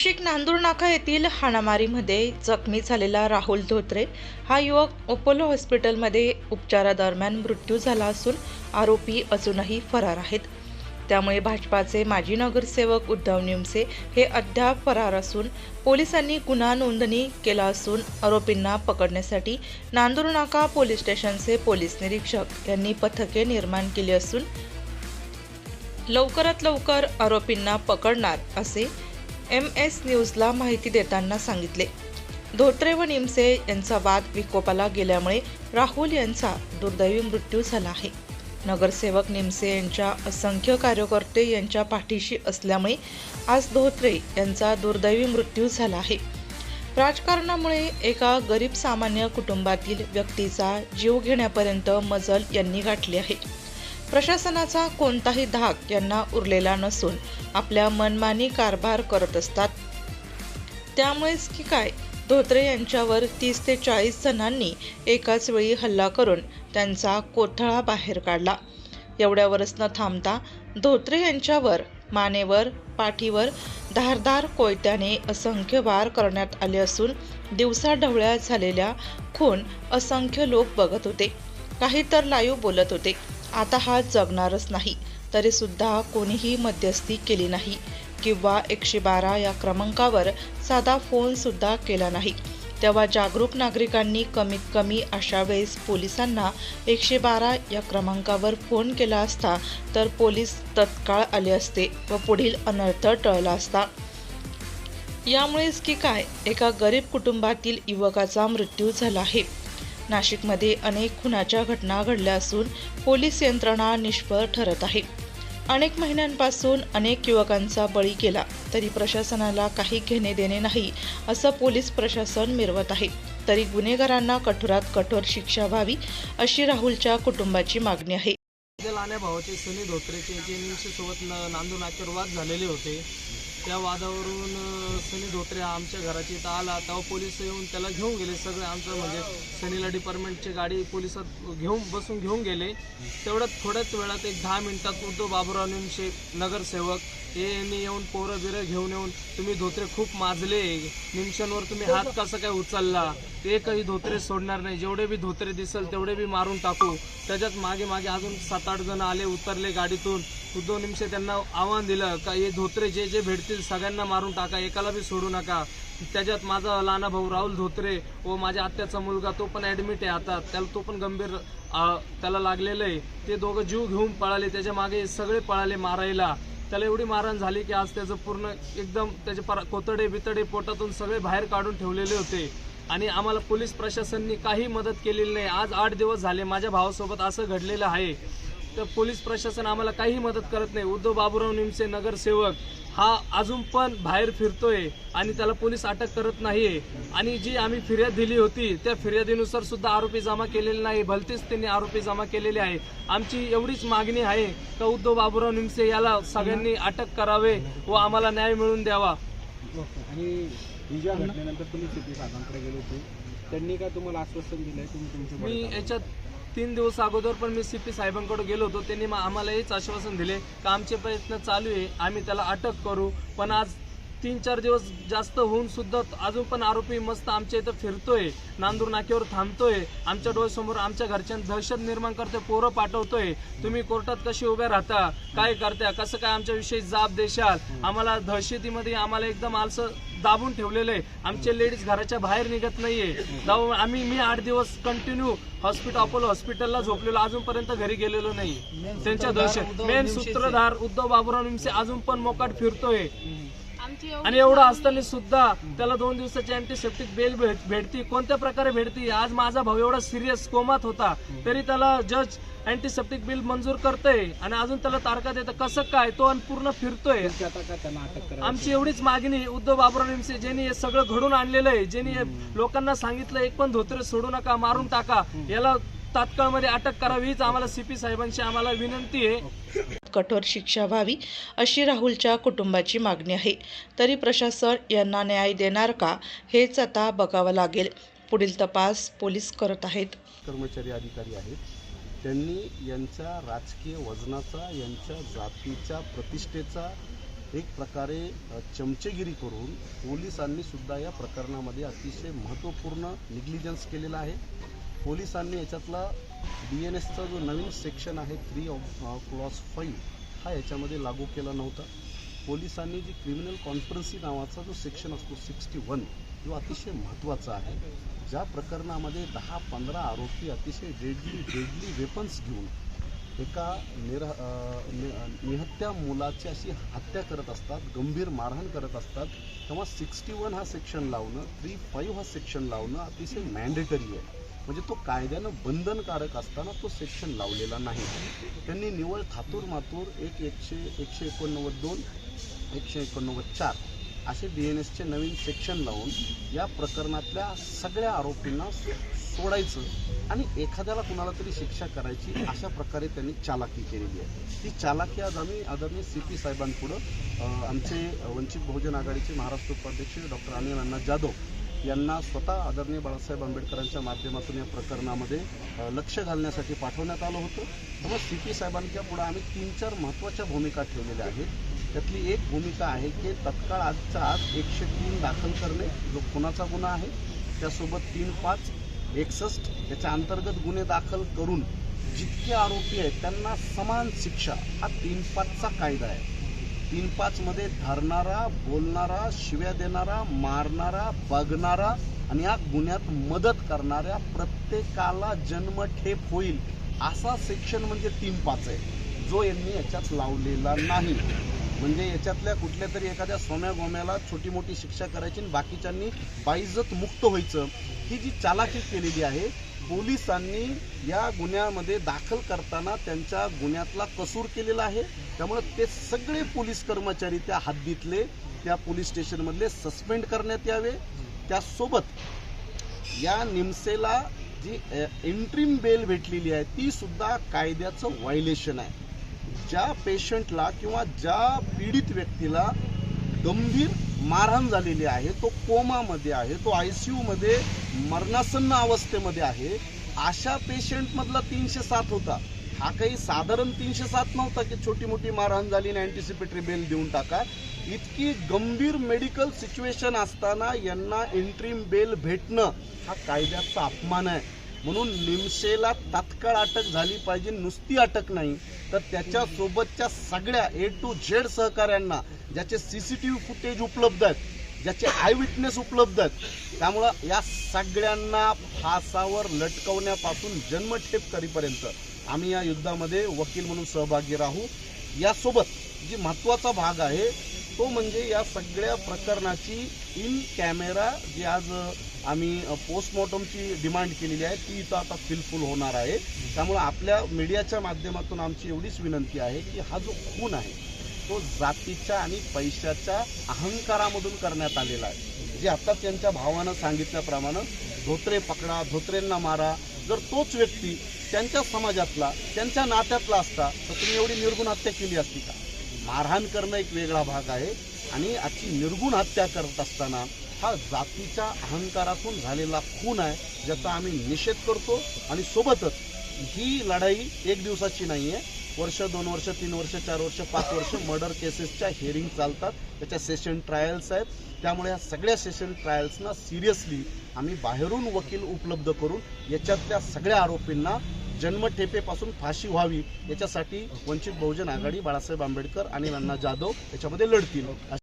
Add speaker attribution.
Speaker 1: नाशिक नांदूर नाका येथील हाणामारीमध्ये जखमी झालेला राहुल धोत्रे हा युवक अपोलो हॉस्पिटलमध्ये उपचारादरम्यान मृत्यू झाला असून आरोपी अजूनही फरार आहेत. त्यामुळे भाजपाचे माजी नगरसेवक उद्धव निमसे हे अद्याप फरार असून पोलिसांनी गुन्हा नोंदणी केला असून आरोपींना पकडण्यासाठी नांदूर नाका पोलीस स्टेशनचे पोलीस निरीक्षक यांनी पथके निर्माण केली असून लवकरात लवकर आरोपींना पकडणार असे एम एस न्यूजला माहिती देताना सांगितले. धोत्रे व निमसे यांचा वाद विकोपाला गेल्यामुळे राहुल यांचा दुर्दैवी मृत्यू झाला आहे. नगरसेवक निमसे यांच्या असंख्य कार्यकर्ते यांच्या पाठीशी असल्यामुळे आज धोत्रे यांचा दुर्दैवी मृत्यू झाला आहे. राजकारणामुळे एका गरीब सामान्य कुटुंबातील व्यक्तीचा जीव घेण्यापर्यंत मजल यांनी गाठली आहे. प्रशासनाचा कोणताही धाक यांना उरलेला नसून आपल्या मनमानी कारभार करत असतात. त्यामुळेच की काय धोत्रे यांच्यावर तीस ते चाळीस जणांनी एकाच वेळी हल्ला करून त्यांचा कोथळा बाहेर काढला. एवढ्यावरच न थांबता धोत्रे यांच्यावर मानेवर पाठीवर धारदार कोयत्याने असंख्य वार करण्यात आले असून दिवसाढवळ्या झालेल्या खून असंख्य लोक बघत होते. काही तर लाईव्ह बोलत होते. आता हा जगणारच नाही तरी सुद्धा कोणीही मध्यस्थी केली नाही किंवा एकशे बारा या क्रमांकावर साधा फोन सुद्धा केला नाही. तेव्हा जागरूक नागरिकांनी कमीत कमी अशा वेळेस पोलिसांना एकशे बारा या क्रमांकावर फोन केला असता तर पोलीस तत्काळ आले असते व पुढील अनर्थ टळला असता. यामुळेच की काय एका गरीब कुटुंबातील युवकाचा मृत्यू झाला आहे. नाशिकमध्ये अनेक खुनाच्या घटना घडल्या असून पोलीस यंत्रणा निष्फळ ठरत आहे. अनेक महिन्यांपासून अनेक युवकांचा बळी गेला तरी प्रशासनाला काही घेणे देणे नाही असं पोलीस प्रशासन मिरवत आहे. तरी गुन्हेगारांना कठोरात कठोर शिक्षा व्हावी अशी राहुलच्या कुटुंबाची मागणी आहे.
Speaker 2: लाण्या भावाचे सनी धोत्रेचे जे निमशेसोबत नांदू नाक्यावर वाद झालेले होते त्या वादावरून सनी धोत्रे हा आमच्या घराची इथं आला तेव्हा पोलीस येऊन त्याला घेऊन गेले सगळे आमचं म्हणजे सनीला डिपार्टमेंटची गाडी पोलिसात घेऊन बसून घेऊन गेले. तेवढ्यात थोड्याच वेळात एक दहा मिनिटात उद्धव बाबुराव निमशे नगरसेवक हे यांनी येऊन पोरं बिरं घेऊन येऊन तुम्ही धोत्रे खूप माजले. निमशांवर तुम्ही हात कसा काय उचलला? ते काही धोत्रे सोडणार नाही. जेवढे बी धोत्रे दिसल तेवढे बी मारून टाकू. त्याच्यात मागे मागे अजून सात आठ जण आले उतरले गाडीतून. उद्धव निमशे त्यांना आव्हान दिलं का हे धोत्रे जे जे भेटतील सगळ्यांना मारून टाका. एकाला बी सोडू नका. त्याच्यात माझा लहाना भाऊ राहुल धोत्रे व माझ्या आत्याचा मुलगा तो पण ॲडमिट आहे आता. त्याला तो पण गंभीर त्याला लागलेलं आहे. ते दोघं जीव घेऊन पळाले त्याच्यामागे सगळे पळाले मारायला. त्याला एवढी मारहाण झाली की आज त्याचं पूर्ण एकदम त्याचे परा कोतडे बितडे पोटातून सगळे बाहेर काढून ठेवलेले होते. आणि आम्हाला पोलीस प्रशासननी काही मदत केलेली नाही. आज आठ दिवस झाले माझ्या भावासोबत असं घडलेलं आहे. तर पोलीस प्रशासन आम्हाला काही मदत करत नाही. उद्धव बाबुराव निमसे नगरसेवक हा अजून पण बाहेर फिरतोय आणि त्याला पोलीस अटक करत नाहीये. आणि जी आम्ही फिर्याद दिली होती त्या फिर्यादीनुसार सुद्धा आरोपी जमा केलेले नाही. भलतेच त्यांनी आरोपी जमा केलेले आहे. आमची एवढीच मागणी आहे का उद्धव बाबुराव निमसे याला सगळ्यांनी अटक करावे व आम्हाला न्याय मिळवून द्यावा?
Speaker 3: आणि घटनेनंतर तुम्ही त्यांनी काय तुम्हाला आश्वासन दिलंय? तुम्ही
Speaker 2: मी याच्यात तीन दिवस अगोदर पण मी सीपी साहेबांकडे गेलो होतो. त्यांनी आम्हाला हेच आश्वासन दिले का आमचे प्रयत्न चालू आहे. आम्ही त्याला अटक करू. पण आज तीन चार दिवस जास्त होऊन सुद्धा अजून पण आरोपी मस्त आमच्या इथं फिरतोय नांदूर नाक्यावर थांबतोय आमच्या डोळ्यासमोर आमच्या घरच्या दहशत निर्माण करतोय पोरं पाठवतोय. तुम्ही कोर्टात कशी उभे राहता? काय करता? कसं काय आमच्याविषयी जाब देशाल? आम्हाला दहशतीमध्ये आम्हाला एकदम आलसं दाबून ठेवलेलं आहे. आमचे लेडीज घराच्या बाहेर निघत नाहीये. आम्ही मी आठ दिवस कंटिन्यू हॉस्पिटल अपोलो हॉस्पिटलला झोपलेलो. अजूनपर्यंत घरी गेलेलो नाही. त्यांच्या दहशत मेन सूत्रधार उद्धव बाबुराव निमसे अजून पण मोकाट फिरतोय. आणि एवढं असताना सुद्धा त्याला दोन दिवसाची अँटीसेप्टिक बेल भेट- भेटती. कोणत्या प्रकारे भेटती? आज माझा भाऊ एवढा सिरियस कोमात होता तरी त्याला जज अँटीसेप्टिक बिल मंजूर करतोय आणि अजून त्याला तारखा देतं कसं काय? तो आणि पूर्ण फिरतोय. आमची एवढीच मागणी उद्धव बाबुराव निमसे ज्यांनी हे सगळं घडून आणलेलं आहे ज्यांनी लोकांना सांगितलं एक पण धोत्रे सोडू नका मारून टाका. याला तात्काळमध्ये अटक करावी हीच आम्हाला सीपी साहेबांची आम्हाला विनंती आहे.
Speaker 1: कठोर शिक्षा व्हावी अशी राहुलच्या कुटुंबाची मागणी आहे. तरी प्रशासन यांना न्याय देणार का हेच आता बघावं लागेल. पुढील तपास पोलीस करत आहेत.
Speaker 4: कर्मचारी अधिकारी आहेत. त्यांनी यांच्या राजकीय वजनाचा यांच्या जातीच्या प्रतिष्ठेचा
Speaker 5: एक प्रकारे चमचेगिरी करून पोलिसांनी सुद्धा या प्रकरणामध्ये अतिशय महत्त्वपूर्ण निग्लिजन्स केलेला आहे. पोलिसांनी याच्यातला डी एन एसचा जो नवीन सेक्शन आहे थ्री ऑफ क्लॉस फाईव्ह हा याच्यामध्ये लागू केला नव्हता. पोलिसांनी जी क्रिमिनल कॉन्फरन्सी नावाचा जो सेक्शन असतो सिक्स्टी वन जो अतिशय महत्त्वाचा आहे. ज्या प्रकरणामध्ये दहा पंधरा आरोपी अतिशय डेडली डेडली वेपन्स घेऊन एका निरह नि- निहत्या मुलाची अशी हत्या करत असतात गंभीर मारहाण करत असतात तेव्हा सिक्स्टी वन हा सेक्शन लावणं थ्री फाईव्ह हा सेक्शन लावणं अतिशय मॅन्डेटरी आहे. म्हणजे तो कायद्यानं बंधनकारक असताना तो सेक्शन लावलेला नाही. त्यांनी निवळ थातूर मातूर एक एकशे एकशे एकोणनव्वद दोन एकशे एकोणनव्वद चार असे डी एन एसचे नवीन सेक्शन लावून या प्रकरणातल्या सगळ्या आरोपींना सोडायचं आणि एखाद्याला कुणाला तरी शिक्षा करायची अशा प्रकारे त्यांनी चालाकी केलेली आहे. ती चालाकी आज आम्ही आदरणीय सी पी साहेबांपुढं आमचे वंचित बहुजन आघाडीचे महाराष्ट्र उपाध्यक्ष डॉक्टर अनिल अण्णा जाधव यांना स्वतः आदरणीय बाळासाहेब आंबेडकरांच्या माध्यमातून या प्रकरणामध्ये लक्ष घालण्यासाठी पाठवण्यात आलं होतं. त्यामुळे सी पी साहेबांच्या पुढे आम्ही तीन चार महत्त्वाच्या भूमिका ठेवलेल्या आहेत. त्यातली एक भूमिका आहे की तत्काळ आजच्या आज एकशे तीन दाखल करणे जो खुनाचा गुन्हा आहे त्यासोबत तीन पाच एकसष्ट याच्या अंतर्गत गुन्हे दाखल करून जितके आरोपी आहेत त्यांना समान शिक्षा हा तीन पाचचा कायदा आहे. तीन पाच मध्ये धरणारा बोलणारा शिव्या देणारा मारणारा बघणारा आणि या गुन्ह्यात मदत करणाऱ्या प्रत्येकाला जन्मठेप होईल असा सेक्शन म्हणजे तीन पाच आहे. जो यांनी याच्यात लावलेला नाही. म्हणजे याच्यातल्या कुठल्या तरी एखाद्या सोम्या गोम्याला छोटी मोठी शिक्षा करायची आणि बाकीच्यांनी बाईजत मुक्त व्हायचं ही जी चालाकी केलेली आहे पोलिसांनी या गुन्ह्यामध्ये दाखल करताना त्यांच्या गुन्ह्यातला कसूर केलेला आहे. त्यामुळे ते सगळे पोलीस कर्मचारी त्या हद्दीतले त्या पोलीस स्टेशनमधले सस्पेंड करण्यात यावे. त्यासोबत या निमसेला जी एंट्रीम बेल भेटलेली आहे ती सुद्धा कायद्याचं व्हायलेशन आहे. ज्या पेशंटला किंवा ज्या पीडित व्यक्तीला गंभीर मारहाण झालेली आहे तो कोमामध्ये आहे तो आय सी मध्ये मरणासन्न अवस्थेमध्ये आहे. अशा पेशंट मधला तीनशे सात होता. हा काही साधारण तीनशे सात नव्हता की छोटी मोठी मारहाण झाली आणि अँटिसिपेटरी बेल देऊन टाका. इतकी गंभीर मेडिकल सिच्युएशन असताना यांना एंट्रीम बेल भेटणं हा कायद्याचा अपमान आहे. म्हणून निमशेला तात्काळ अटक झाली पाहिजे नुसती अटक नाही तर त्याच्यासोबतच्या सगळ्या ए टू झेड सहकाऱ्यांना ज्याचे C C T V footage उपलब्ध आहेत ज्याचे आय विटनेस उपलब्ध आहेत त्यामुळं या सगळ्यांना फासावर लटकवण्यापासून जन्मठेप करीपर्यंत आम्ही या युद्धामध्ये वकील म्हणून सहभागी राहू. यासोबत जी महत्त्वाचा भाग आहे तो म्हणजे या सगळ्या प्रकरणाची इन कॅमेरा जी आज आम्ही पोस्टमॉर्टमची डिमांड केलेली आहे. ती इथं आता फिलफुल होणार आहे. त्यामुळे आपल्या मीडियाच्या माध्यमातून आमची एवढीच विनंती आहे की हा जो खून आहे तो जातीच्या आणि पैशाच्या अहंकारामधून करण्यात आलेला आहे. जे आता त्यांच्या भावानं सांगितल्याप्रमाणे धोत्रे पकडा धोत्रेंना मारा. जर तोच व्यक्ती त्यांच्या समाजातला त्यांच्या नात्यातला असता तर तुम्ही एवढी निर्गुण हत्या केली असती का? मारहाण करणं एक वेगळा भाग आहे. आणि आजची निर्गुण हत्या करत असताना हा जातीच्या अहंकारातून झालेला खून आहे ज्याचा आम्ही निषेध करतो आणि सोबतच ही लढाई एक दिवसाची नाही आहे वर्ष दोन वर्ष तीन वर्ष चार वर्ष पाच वर्ष मर्डर केसेसच्या हिअरिंग चालतात. त्याच्या सेशन ट्रायल्स आहेत. त्यामुळे या सगळ्या सेशन ट्रायल्सना सिरियसली आम्ही बाहेरून वकील उपलब्ध करून याच्यातल्या सगळ्या आरोपींना जन्मठेपेपासून फाशी व्हावी याच्यासाठी वंचित बहुजन आघाडी बाळासाहेब आंबेडकर आणि अण्णा जाधव याच्यामध्ये लढतील.